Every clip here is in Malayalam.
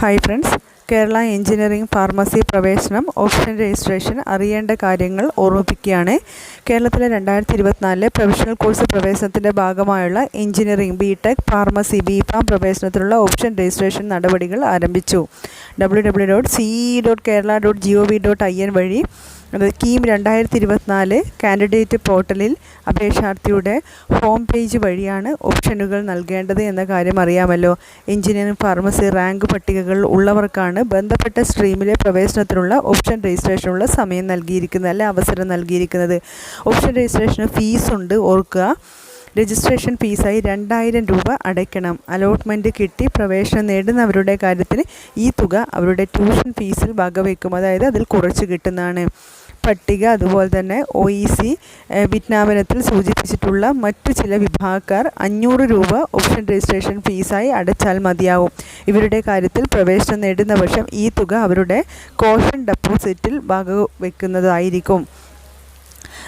Hi friends, Kerala engineering pharmacy പ്രവേശനം ഓപ്ഷൻ രജിസ്ട്രേഷൻ അറിയേണ്ട കാര്യങ്ങൾ ഓർമ്മിപ്പിക്കുകയാണ്. കേരളത്തിലെ രണ്ടായിരത്തി ഇരുപത്തിനാലിലെ പ്രൊഫഷണൽ കോഴ്സ് പ്രവേശനത്തിന്റെ ഭാഗമായുള്ള engineering B tech pharmacy B pharm പ്രവേശനത്തിനുള്ള option registration നടപടികൾ ആരംഭിച്ചു. W W dot C dot Kerala dot G O V dot I N വഴി കീം രണ്ടായിരത്തി ഇരുപത്തിനാല് കാൻഡിഡേറ്റ് പോർട്ടലിൽ അപേക്ഷാർത്ഥിയുടെ ഹോം പേജ് വഴിയാണ് ഓപ്ഷനുകൾ നൽകേണ്ടത് എന്ന കാര്യം അറിയാമല്ലോ. എഞ്ചിനീയറിംഗ് ഫാർമസി റാങ്ക് പട്ടികകൾ ഉള്ളവർക്കാണ് ബന്ധപ്പെട്ട സ്ട്രീമിലെ പ്രവേശനത്തിനുള്ള ഓപ്ഷൻ രജിസ്ട്രേഷനുള്ള സമയം നൽകിയിരിക്കുന്നത് അല്ലെ അവസരം നൽകിയിരിക്കുന്നത്. ഓപ്ഷൻ രജിസ്ട്രേഷന് ഫീസുണ്ട് ഓർക്കുക. രജിസ്ട്രേഷൻ ഫീസായി രണ്ടായിരം രൂപ അടയ്ക്കണം. അലോട്ട്മെന്റ് കിട്ടി പ്രവേശനം നേടുന്നവരുടെ കാര്യത്തിന് ഈ തുക അവരുടെ ട്യൂഷൻ ഫീസിൽ വകവയ്ക്കും അതായത് അതിൽ കുറച്ച് കിട്ടുന്നതാണ്. പട്ടിക അതുപോലെ തന്നെ ഒ ഇ സി വിജ്ഞാപനത്തിൽ സൂചിപ്പിച്ചിട്ടുള്ള മറ്റു ചില വിഭാഗക്കാർ അഞ്ഞൂറ് രൂപ ഓപ്ഷൻ രജിസ്ട്രേഷൻ ഫീസായി അടച്ചാൽ മതിയാവും. ഇവരുടെ കാര്യത്തിൽ പ്രവേശനം നേടുന്ന പക്ഷം ഈ തുക അവരുടെ കോഷൻ ഡെപ്പോസിറ്റിൽ വകവെക്കുന്നതായിരിക്കും.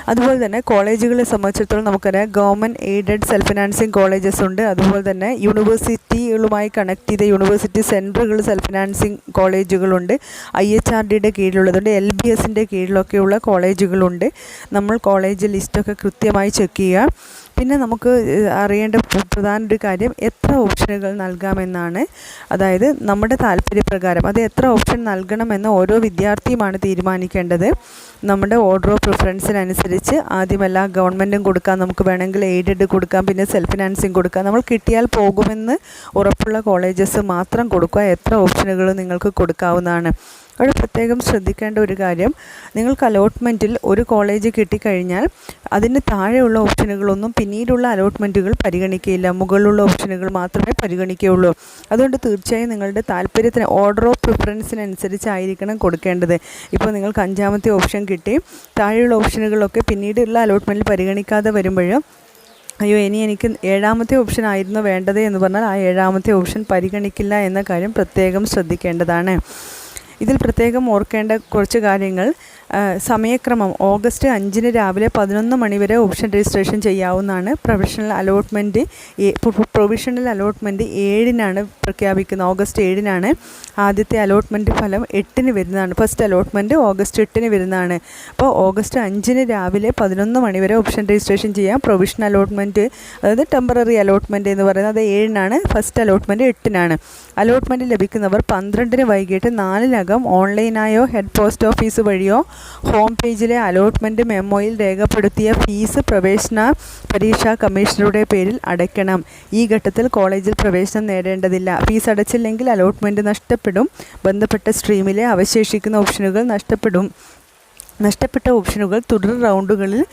അതുപോലെ തന്നെ കോളേജുകളെ സംബന്ധിച്ചിടത്തോളം നമുക്കറിയാം government aided self financing colleges ഉണ്ട്. അതുപോലെ തന്നെ യൂണിവേഴ്സിറ്റികളുമായി കണക്ട് ചെയ്ത യൂണിവേഴ്സിറ്റി സെന്ററുകൾ സെൽഫ് ഫിനാൻസിങ് കോളേജുകളുണ്ട്. ഐ എച്ച് ആർ ഡിയുടെ കീഴിലുള്ളതുണ്ട് എൽ ബി എസിന്റെ കീഴിലൊക്കെയുള്ള കോളേജുകളുണ്ട്. നമ്മൾ കോളേജ് ലിസ്റ്റൊക്കെ കൃത്യമായി ചെക്ക് ചെയ്യുക. പിന്നെ നമുക്ക് അറിയേണ്ട പ്രധാന ഒരു കാര്യം എത്ര ഓപ്ഷനുകൾ നൽകാമെന്നാണ്. അതായത് നമ്മുടെ താല്പര്യപ്രകാരം അത് എത്ര ഓപ്ഷൻ നൽകണമെന്ന് ഓരോ വിദ്യാർത്ഥിയുമാണ് തീരുമാനിക്കേണ്ടത്. നമ്മുടെ ഓർഡർ ഓഫ് പ്രിഫറൻസിനനുസരിച്ച് ആദ്യമല്ല ഗവൺമെന്റും കൊടുക്കാം നമുക്ക് വേണമെങ്കിൽ എയ്ഡഡ് കൊടുക്കാം പിന്നെ സെൽഫ് ഫിനാൻസിങ് കൊടുക്കാം. നമ്മൾ കിട്ടിയാൽ പോകുമെന്ന് ഉറപ്പുള്ള കോളേജസ് മാത്രം കൊടുക്കുക എത്ര ഓപ്ഷനുകൾ നിങ്ങൾക്ക് കൊടുക്കാവുന്നതാണ്. അവിടെ പ്രത്യേകം ശ്രദ്ധിക്കേണ്ട ഒരു കാര്യം നിങ്ങൾക്ക് അലോട്ട്മെന്റിൽ ഒരു കോളേജ് കിട്ടിക്കഴിഞ്ഞാൽ അതിന് താഴെയുള്ള ഓപ്ഷനുകളൊന്നും പിന്നീടുള്ള അലോട്ട്മെന്റുകൾ പരിഗണിക്കുകയില്ല മുകളിലുള്ള ഓപ്ഷനുകൾ മാത്രമേ പരിഗണിക്കുകയുള്ളൂ. അതുകൊണ്ട് തീർച്ചയായും നിങ്ങളുടെ താല്പര്യത്തിന് ഓർഡർ ഓഫ് പ്രിഫറൻസിനനുസരിച്ചായിരിക്കണം കൊടുക്കേണ്ടത്. ഇപ്പോൾ നിങ്ങൾക്ക് അഞ്ചാമത്തെ ഓപ്ഷൻ കിട്ടി. താഴെയുള്ള ഓപ്ഷനുകളൊക്കെ പിന്നീടുള്ള അലോട്ട്മെന്റിൽ പരിഗണിക്കാതെ വരുമ്പോഴും അയ്യോ ഇനി എനിക്ക് ഏഴാമത്തെ ഓപ്ഷൻ ആയിരുന്നു വേണ്ടത് എന്ന് പറഞ്ഞാൽ ആ ഏഴാമത്തെ ഓപ്ഷൻ പരിഗണിക്കില്ല എന്ന കാര്യം പ്രത്യേകം ശ്രദ്ധിക്കേണ്ടതാണ്. ഇതിൽ പ്രത്യേകം ഓർക്കേണ്ട കുറച്ച് കാര്യങ്ങൾ. സമയക്രമം ഓഗസ്റ്റ് അഞ്ചിന് രാവിലെ പതിനൊന്ന് മണിവരെ ഓപ്ഷൻ രജിസ്ട്രേഷൻ ചെയ്യാവുന്നതാണ്. പ്രൊഫഷണൽ അലോട്ട്മെന്റ് പ്രൊവിഷണൽ അലോട്ട്മെന്റ് ഏഴിനാണ് പ്രഖ്യാപിക്കുന്നത്. ഓഗസ്റ്റ് ഏഴിനാണ് ആദ്യത്തെ അലോട്ട്മെന്റ് ഫലം എട്ടിന് വരുന്നതാണ്. ഫസ്റ്റ് അലോട്ട്മെന്റ് ഓഗസ്റ്റ് എട്ടിന് വരുന്നതാണ്. അപ്പോൾ ഓഗസ്റ്റ് അഞ്ചിന് രാവിലെ പതിനൊന്ന് മണിവരെ ഓപ്ഷൻ രജിസ്ട്രേഷൻ ചെയ്യാം. പ്രൊവിഷണൽ അലോട്ട്മെന്റ് അതായത് ടെമ്പററി അലോട്ട്മെന്റ് എന്ന് പറയുന്നത് അത് ഏഴിനാണ്. ഫസ്റ്റ് അലോട്ട്മെന്റ് എട്ടിനാണ്. അലോട്ട്മെന്റ് ലഭിക്കുന്നവർ പന്ത്രണ്ടിന് വൈകിട്ട് നാലിനകം ഓൺലൈനായോ ഹെഡ് പോസ്റ്റ് ഓഫീസ് വഴിയോ ഹോം പേജിലെ അലോട്ട്മെന്റ് മെമ്മോയിൽ രേഖപ്പെടുത്തിയ ഫീസ് പ്രവേശന പരീക്ഷാ കമ്മീഷണറുടെ പേരിൽ അടയ്ക്കണം. ഈ ഘട്ടത്തിൽ കോളേജിൽ പ്രവേശനം നേടേണ്ടതില്ല. ഫീസ് അടച്ചില്ലെങ്കിൽ അലോട്ട്മെന്റ് നഷ്ടപ്പെടും. ബന്ധപ്പെട്ട സ്ട്രീമിലെ അവശേഷിക്കുന്ന ഓപ്ഷനുകൾ നഷ്ടപ്പെടും. നഷ്ടപ്പെട്ട ഓപ്ഷനുകൾ തുടർ റൗണ്ടുകളിൽ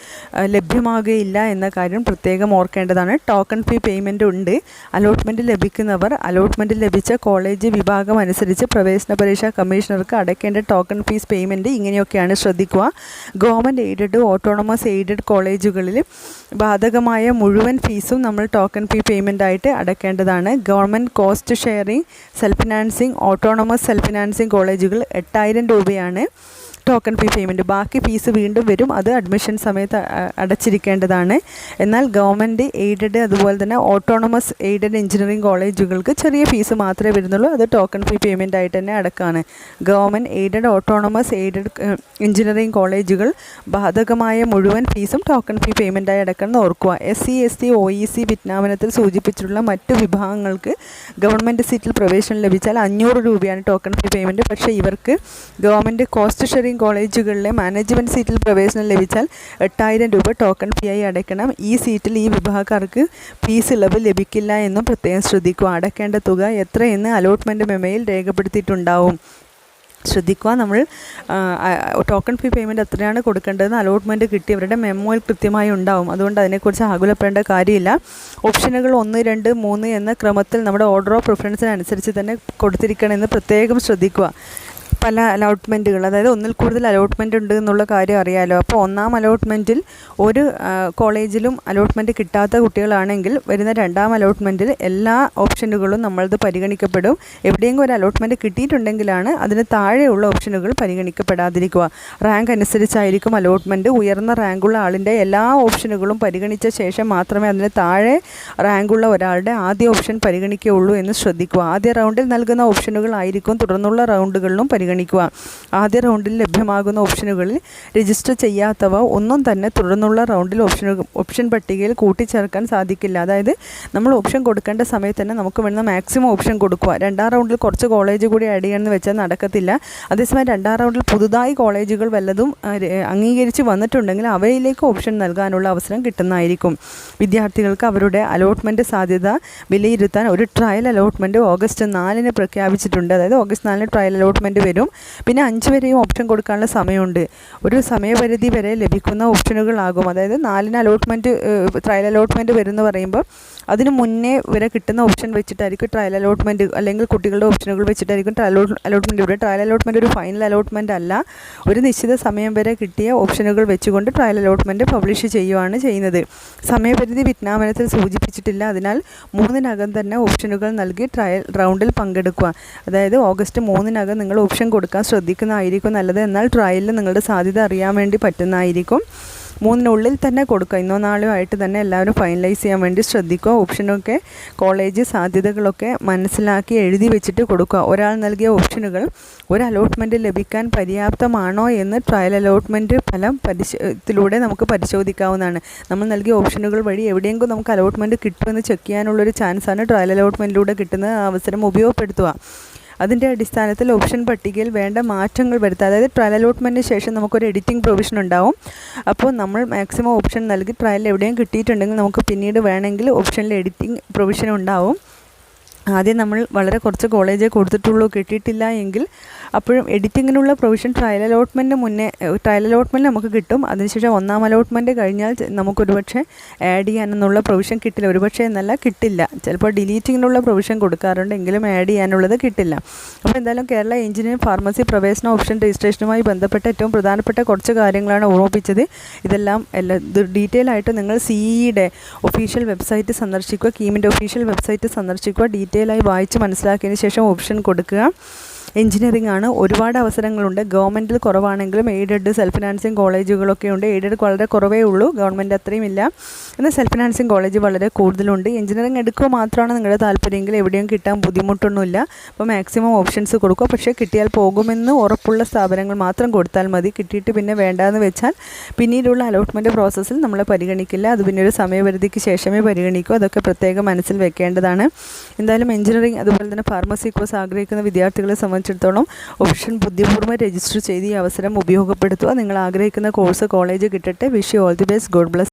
ലഭ്യമാകുകയില്ല എന്ന കാര്യം പ്രത്യേകം ഓർക്കേണ്ടതാണ്. ടോക്കൺ ഫീ പേയ്മെന്റ് ഉണ്ട്. അലോട്ട്മെന്റ് ലഭിക്കുന്നവർ അലോട്ട്മെന്റ് ലഭിച്ച കോളേജ് വിഭാഗം അനുസരിച്ച് പ്രവേശന പരീക്ഷാ കമ്മീഷണർക്ക് അടയ്ക്കേണ്ട ടോക്കൺ ഫീസ് പേയ്മെന്റ് ഇങ്ങനെയൊക്കെയാണ് ശ്രദ്ധിക്കുക. ഗവൺമെന്റ് എയ്ഡഡ് ഓട്ടോണമസ് എയ്ഡഡ് കോളേജുകളിൽ ബാധകമായ മുഴുവൻ ഫീസും നമ്മൾ ടോക്കൺ ഫീ പേയ്മെന്റ് ആയിട്ട് അടയ്ക്കേണ്ടതാണ്. Government cost sharing self financing autonomous self financing കോളേജുകൾ എട്ടായിരം രൂപയാണ്. ടോക്കൺ ഫീ പേയ്മെന്റ് ബാക്കി ഫീസ് വീണ്ടും വരും. അത് അഡ്മിഷൻ സമയത്ത് അടച്ചിരിക്കേണ്ടതാണ്. എന്നാൽ ഗവൺമെന്റ് എയ്ഡഡ് അതുപോലെ തന്നെ ഓട്ടോണമസ് എയ്ഡഡ് എഞ്ചിനീയറിംഗ് കോളേജുകൾക്ക് ചെറിയ ഫീസ് മാത്രമേ വരുന്നുള്ളൂ. അത് ടോക്കൺ ഫീ പേയ്മെന്റ് ആയിട്ട് തന്നെ അടക്കാണ്. Government aided autonomous aided engineering കോളേജുകൾ ബാധകമായ മുഴുവൻ ഫീസും ടോക്കൺ ഫീ പേയ്മെന്റായി അടക്കണം ഓർക്കുക. S C S T O E C വിജ്ഞാപനത്തിൽ സൂചിപ്പിച്ചിട്ടുള്ള മറ്റ് വിഭാഗങ്ങൾക്ക് ഗവൺമെന്റ് സീറ്റിൽ പ്രവേശനം ലഭിച്ചാൽ അഞ്ഞൂറ് രൂപയാണ് ടോക്കൺ ഫീ പേയ്മെന്റ് പക്ഷേ ഇവർക്ക് ഗവൺമെന്റ് കോസ്റ്റ് ഷെയറിംഗ് കോളേജുകളിലെ മാനേജ്മെന്റ് സീറ്റിൽ പ്രവേശനം ലഭിച്ചാൽ എട്ടായിരം രൂപ ടോക്കൺ ഫീ ആയി അടയ്ക്കണം. ഈ സീറ്റിൽ ഈ വിഭാഗക്കാർക്ക് ഫീസ് ഇളവ് ലഭിക്കില്ല എന്നും പ്രത്യേകം ശ്രദ്ധിക്കുക. അടയ്ക്കേണ്ട തുക എത്രയെന്ന് അലോട്ട്മെന്റ് മെമ്മയിൽ രേഖപ്പെടുത്തിയിട്ടുണ്ടാവും. ശ്രദ്ധിക്കുക നമ്മൾ ടോക്കൺ ഫീ പേയ്മെന്റ് എത്രയാണ് കൊടുക്കേണ്ടതെന്ന് അലോട്ട്മെന്റ് കിട്ടിയവരുടെ മെമ്മോയിൽ കൃത്യമായി ഉണ്ടാവും. അതുകൊണ്ട് അതിനെക്കുറിച്ച് ആകുലപ്പെടേണ്ട കാര്യമില്ല. ഓപ്ഷനുകൾ ഒന്ന് രണ്ട് മൂന്ന് എന്ന ക്രമത്തിൽ നമ്മുടെ ഓർഡർ ഓഫ് പ്രിഫറൻസിനനുസരിച്ച് തന്നെ കൊടുത്തിരിക്കണമെന്ന് പ്രത്യേകം ശ്രദ്ധിക്കുക. പല അലോട്ട്മെന്റുകൾ അതായത് ഒന്നിൽ കൂടുതൽ അലോട്ട്മെന്റ് ഉണ്ട് എന്നുള്ള കാര്യം അറിയാമല്ലോ അപ്പോൾ ഒന്നാം അലോട്ട്മെന്റിൽ ഒരു കോളേജിലും അലോട്ട്മെന്റ് കിട്ടാത്ത കുട്ടികളാണെങ്കിൽ വരുന്ന രണ്ടാം അലോട്ട്മെന്റിൽ എല്ലാ ഓപ്ഷനുകളും നമ്മളത് പരിഗണിക്കപ്പെടും. എവിടെയെങ്കിലും ഒരു അലോട്ട്മെന്റ് കിട്ടിയിട്ടുണ്ടെങ്കിലാണ് അതിന് താഴെയുള്ള ഓപ്ഷനുകൾ പരിഗണിക്കപ്പെടാതിരിക്കുക. റാങ്ക് അനുസരിച്ചായിരിക്കും അലോട്ട്മെന്റ് ഉയർന്ന റാങ്കുള്ള ആളിന്റെ എല്ലാ ഓപ്ഷനുകളും പരിഗണിച്ച ശേഷം മാത്രമേ അതിന് താഴെ റാങ്കുള്ള ഒരാളുടെ ആദ്യ ഓപ്ഷൻ പരിഗണിക്കുകയുള്ളൂ എന്ന് ശ്രദ്ധിക്കുക. ആദ്യ റൗണ്ടിൽ നൽകുന്ന ഓപ്ഷനുകളായിരിക്കും തുടർന്നുള്ള റൗണ്ടുകളിലും പരിഗണിക്കുക. ആദ്യ റൗണ്ടിൽ ലഭ്യമാകുന്ന ഓപ്ഷനുകളിൽ രജിസ്റ്റർ ചെയ്യാത്തവ ഒന്നും തന്നെ തുടർന്നുള്ള റൗണ്ടിൽ ഓപ്ഷനുകൾ ഓപ്ഷൻ പട്ടികയിൽ കൂട്ടിച്ചേർക്കാൻ സാധിക്കില്ല. അതായത് നമ്മൾ ഓപ്ഷൻ കൊടുക്കേണ്ട സമയത്ത് തന്നെ നമുക്ക് വേണ്ട മാക്സിമം ഓപ്ഷൻ കൊടുക്കുക. രണ്ടാം റൗണ്ടിൽ കുറച്ച് കോളേജ് കൂടി ആഡ് ചെയ്യണമെന്ന് വെച്ചാൽ നടക്കത്തില്ല. അതേസമയം രണ്ടാം റൗണ്ടിൽ പുതുതായി കോളേജുകൾ വല്ലതും അംഗീകരിച്ച് വന്നിട്ടുണ്ടെങ്കിൽ അവയിലേക്ക് ഓപ്ഷൻ നൽകാനുള്ള അവസരം കിട്ടുന്നതായിരിക്കും. വിദ്യാർത്ഥികൾക്ക് അവരുടെ അലോട്ട്മെന്റ് സാധ്യത വിലയിരുത്താൻ ഒരു ട്രയൽ അലോട്ട്മെന്റ് ഓഗസ്റ്റ് നാലിന് പ്രഖ്യാപിച്ചിട്ടുണ്ട്. അതായത് ഓഗസ്റ്റ് നാലിന് ട്രയൽ അലോട്ട്മെന്റ് വരും. പിന്നെ അഞ്ച് വരെയും ഓപ്ഷൻ കൊടുക്കാനുള്ള സമയമുണ്ട്. ഒരു സമയപരിധി വരെ ലഭിക്കുന്ന ഓപ്ഷനുകളാകും അതായത് നാലിന് അലോട്ട്മെന്റ് ട്രയൽ അലോട്ട്മെന്റ് വരുമെന്ന് പറയുമ്പോൾ അതിന് മുന്നേ വരെ കിട്ടുന്ന ഓപ്ഷൻ വെച്ചിട്ടായിരിക്കും ട്രയൽ അലോട്ട്മെന്റ് അല്ലെങ്കിൽ കുട്ടികളുടെ ഓപ്ഷനുകൾ വെച്ചിട്ടായിരിക്കും ട്രയൽ അലോട്ട്മെന്റ് ഇവിടെ ട്രയൽ അലോട്ട്മെന്റ് ഒരു ഫൈനൽ അലോട്ട്മെന്റ് അല്ല. ഒരു നിശ്ചിത സമയം വരെ കിട്ടിയ ഓപ്ഷനുകൾ വെച്ചുകൊണ്ട് ട്രയൽ അലോട്ട്മെന്റ് പബ്ലിഷ് ചെയ്യുവാണ് ചെയ്യുന്നത്. സമയപരിധി വിജ്ഞാപനത്തിൽ സൂചിപ്പിച്ചിട്ടില്ല. അതിനാൽ മൂന്നിനകം തന്നെ ഓപ്ഷനുകൾ നൽകി ട്രയൽ റൗണ്ടിൽ പങ്കെടുക്കുക. അതായത് ഓഗസ്റ്റ് മൂന്നിനകം നിങ്ങൾ ഓപ്ഷൻ കൊടുക്കാൻ ശ്രദ്ധിക്കുന്നതായിരിക്കും നല്ലത്. എന്നാൽ ട്രയലിൽ നിങ്ങളുടെ സാധ്യത അറിയാൻ വേണ്ടി പറ്റുന്നതായിരിക്കും. മൂന്നിനുള്ളിൽ തന്നെ കൊടുക്കുക. ഇന്നോ നാളോ ആയിട്ട് തന്നെ എല്ലാവരും ഫൈനലൈസ് ചെയ്യാൻ വേണ്ടി ശ്രദ്ധിക്കുക. ഓപ്ഷനൊക്കെ കോളേജ് സാധ്യതകളൊക്കെ മനസ്സിലാക്കി എഴുതി വെച്ചിട്ട് കൊടുക്കുക. ഒരാൾ നൽകിയ ഓപ്ഷനുകൾ ഒരു അലോട്ട്മെന്റ് ലഭിക്കാൻ പര്യാപ്തമാണോ എന്ന് ട്രയൽ അലോട്ട്മെന്റ് ഫലം പരിശോധത്തിലൂടെ നമുക്ക് പരിശോധിക്കാവുന്നതാണ്. നമ്മൾ നൽകിയ ഓപ്ഷനുകൾ വഴി എവിടെയെങ്കിലും നമുക്ക് അലോട്ട്മെന്റ് കിട്ടുമെന്ന് ചെക്ക് ചെയ്യാനുള്ളൊരു ചാൻസാണ് ട്രയൽ അലോട്ട്മെന്റിലൂടെ കിട്ടുന്ന അവസരം ഉപയോഗപ്പെടുത്തുക. അതിന്റെ അടിസ്ഥാനത്തിൽ ഓപ്ഷൻ പട്ടികയിൽ വേണ്ട മാറ്റങ്ങൾ വരുത്തുക അതായത് ട്രയൽ അലോട്ട്മെന്റിന് ശേഷം നമുക്കൊരു എഡിറ്റിംഗ് പ്രൊവിഷൻ ഉണ്ടാവും. അപ്പോൾ നമ്മൾ മാക്സിമം ഓപ്ഷൻ നൽകി ട്രയൽ എവിടെയും കിട്ടിയിട്ടുണ്ടെങ്കിൽ നമുക്ക് പിന്നീട് വേണമെങ്കിൽ ഓപ്ഷനിൽ എഡിറ്റിംഗ് പ്രൊവിഷൻ ഉണ്ടാവും. ആദ്യം നമ്മൾ വളരെ കുറച്ച് കോളേജേ കൊടുത്തിട്ടുള്ളൂ കിട്ടിയിട്ടില്ല എങ്കിൽ അപ്പോഴും എഡിറ്റിങ്ങിനുള്ള പ്രൊവിഷൻ ട്രയൽ അലോട്ട്മെന്റ് മുന്നേ ട്രയൽ അലോട്ട്മെന്റ് നമുക്ക് കിട്ടും. അതിനുശേഷം ഒന്നാം അലോട്ട്മെന്റ് കഴിഞ്ഞാൽ നമുക്കൊരു പക്ഷേ ആഡ് ചെയ്യാനെന്നുള്ള പ്രൊവിഷൻ കിട്ടില്ല. ഒരുപക്ഷെ എന്നല്ല കിട്ടില്ല. ചിലപ്പോൾ ഡിലീറ്റിങ്ങിനുള്ള പ്രൊവിഷൻ കൊടുക്കാറുണ്ട് എങ്കിലും ആഡ് ചെയ്യാനുള്ളത് കിട്ടില്ല. അപ്പോൾ എന്തായാലും കേരള എഞ്ചിനീയറിംഗ് ഫാർമസി പ്രവേശന ഓപ്ഷൻ രജിസ്ട്രേഷനുമായി ബന്ധപ്പെട്ട ഏറ്റവും പ്രധാനപ്പെട്ട കുറച്ച് കാര്യങ്ങളാണ് ഓർമ്മിപ്പിച്ചത്. ഇതെല്ലാം എല്ലാ ഡീറ്റെയിൽ ആയിട്ട് നിങ്ങൾ സിഇയുടെ ഒഫീഷ്യൽ വെബ്സൈറ്റ് സന്ദർശിക്കുക കീമിന്റെ ഒഫീഷ്യൽ വെബ്സൈറ്റ് സന്ദർശിക്കുക ഡീറ്റെയിൽ ആയി വായിച്ച് മനസ്സിലാക്കിയതിന് ശേഷം ഓപ്ഷൻ കൊടുക്കുക. എഞ്ചിനീയറിംഗ് ആണ്. ഒരുപാട് അവസരങ്ങളുണ്ട്. ഗവൺമെന്റിൽ കുറവാണെങ്കിലും എയ്ഡഡ് സെൽഫ് ഫിനാൻസിങ് കോളേജുകളൊക്കെ ഉണ്ട്. എയ്ഡഡ് വളരെ കുറവേ ഉള്ളൂ. ഗവൺമെന്റ് അത്രയും ഇല്ല. എന്നാൽ സെൽഫ് ഫിനാൻസിങ് കോളേജ് വളരെ കൂടുതലുണ്ട്. എഞ്ചിനീയറിംഗ് എടുക്കുക മാത്രമാണ് നിങ്ങളുടെ താല്പര്യമെങ്കിൽ എവിടെയും കിട്ടാൻ ബുദ്ധിമുട്ടൊന്നുമില്ല. അപ്പോൾ മാക്സിമം ഓപ്ഷൻസ് കൊടുക്കുക. പക്ഷേ കിട്ടിയാൽ പോകുമെന്ന് ഉറപ്പുള്ള സ്ഥാപനങ്ങൾ മാത്രം കൊടുത്താൽ മതി. കിട്ടിയിട്ട് പിന്നെ വേണ്ടാന്ന് വെച്ചാൽ പിന്നീടുള്ള അലോട്ട്മെന്റ് പ്രോസസ്സിൽ നമ്മൾ പരിഗണിക്കില്ല. അത് പിന്നെ ഒരു സമയപരിധിക്ക് ശേഷമേ പരിഗണിക്കൂ. അതൊക്കെ പ്രത്യേകം മനസ്സിൽ വെക്കേണ്ടതാണ്. എന്തായാലും എഞ്ചിനീയറിംഗ് അതുപോലെ തന്നെ ഫാർമസി കോഴ്സ് ആഗ്രഹിക്കുന്ന വിദ്യാർത്ഥികളെ സംബന്ധിച്ചിടത്തോളം ഓപ്ഷൻ ബുദ്ധിപൂർവം രജിസ്റ്റർ ചെയ്ത് ഈ അവസരം ഉപയോഗപ്പെടുത്തുക. നിങ്ങൾ ആഗ്രഹിക്കുന്ന കോഴ്സ് കോളേജ് കിട്ടട്ടെ. Wish you all the best god bless